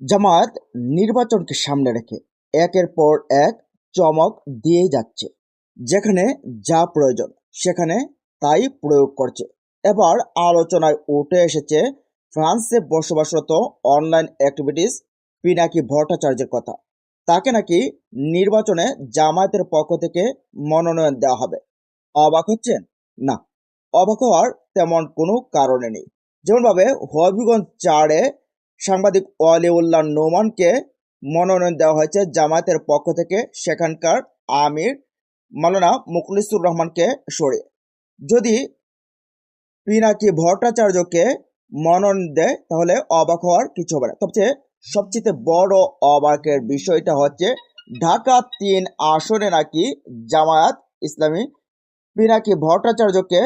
জামায়াত নির্বাচনকে সামনে রেখে একের পর এক চমক দিয়েই যাচ্ছে। যেখানে যা প্রয়োজন, সেখানে তাই প্রয়োগ করছে। এবার আলোচনায় উঠে এসেছে ফ্রান্সে বসবাসরত অনলাইন অ্যাক্টিভিটিস পিনাকি ভট্টাচার্যের কথা। তাকে নাকি নির্বাচনে জামায়াতের পক্ষ থেকে মনোনয়ন দেওয়া হবে। অবাক হচ্ছেন? না, অবাক হওয়ার তেমন কোনো কারণে নেই। যেমনভাবে হবিগঞ্জ চারে সাংবাদিক ওয়ালিউল্লাহ নোমানকে মনোনয়ন দেওয়া হয়েছে জামায়াতের পক্ষ থেকে সেখানকার আমির মালানা মুখলিসুর রহমানকে সরিয়ে। যদি পিনাকি ভট্টাচার্যকে মনোনয়ন দেয়, তাহলে অবাক হওয়ার কিছু হবে না। সবচেয়ে সবচেয়ে বড় অবাকের বিষয়টা হচ্ছে, ঢাকা তিন আসনে নাকি জামায়াত ইসলামী পিনাকি ভট্টাচার্যকে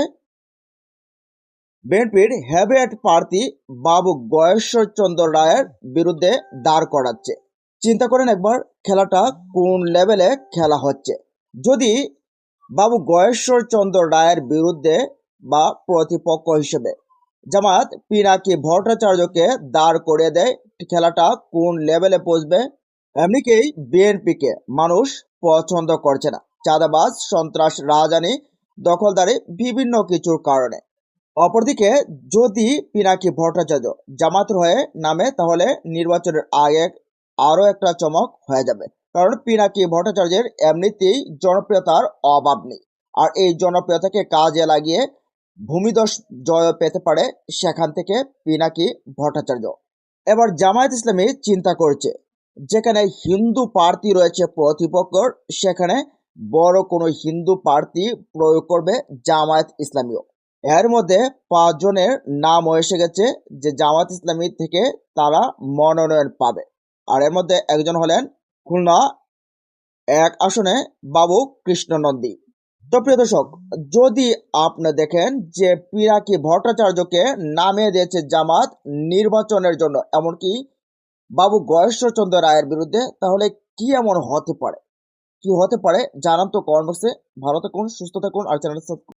বিএনপির হ্যাভিয়েট প্রার্থী বাবু গয়েশ্বর চন্দ্র রায়ের বিরুদ্ধে দাঁড় করাচ্ছে। চিন্তা করেন একবার, খেলাটা কোন লেভেলে খেলা হচ্ছে? যদি বাবু গয়েশ্বর চন্দ্র রায়ের বিরুদ্ধে বা প্রতিপক্ষ হিসেবে জামায়াত পিনাকি ভট্টাচার্যকে দাঁড় করিয়ে দেয়, খেলাটা কোন লেভেলে পৌঁছবে? এমনিকেই বিএনপিকে মানুষ পছন্দ করছে না। চাঁদাবাজ, সন্ত্রাস রাজানি দখলদারি, বিভিন্ন কিছুর কারণে। অপরদিকে যদি পিনাকি ভট্টাচার্য জামাতের হয়ে নামে, তাহলে নির্বাচনের আগে আরও একটা চমক হয়ে যাবে। কারণ পিনাকি ভট্টাচার্যের এমনিতেই জনপ্রিয়তার অভাব নেই। আর এই জনপ্রিয়তাকে কাজে লাগিয়ে ভূমিদশ জয় পেতে পারে সেখান থেকে পিনাকি ভট্টাচার্য। এবার জামায়াত ইসলামী চিন্তা করছে, যেখানে হিন্দু প্রার্থী রয়েছে প্রতিপক্ষর, সেখানে বড় কোনো হিন্দু প্রার্থী প্রয়োগ করবে জামায়াত ইসলামীও। এর মধ্যে পাঁচজনের নাম এসে গেছে যে জামাত ইসলামী থেকে তারা মনোনয়ন পাবে। আর এর মধ্যে একজন হলেন খুলনা, এক আসনে বাবু কৃষ্ণ নন্দী তো প্রিয় দর্শক, যদি আপনি দেখেন যে পিনাকি ভট্টাচার্যকে নামিয়ে দিয়েছে জামাত নির্বাচনের জন্য, এমনকি বাবু গয়েশ্বরচন্দ্র রায়ের বিরুদ্ধে, তাহলে কি এমন হতে পারে? কি হতে পারে? জানান তো কমেন্ট বক্সে ভালো থাকুন, সুস্থ থাকুন, আর চ্যানেল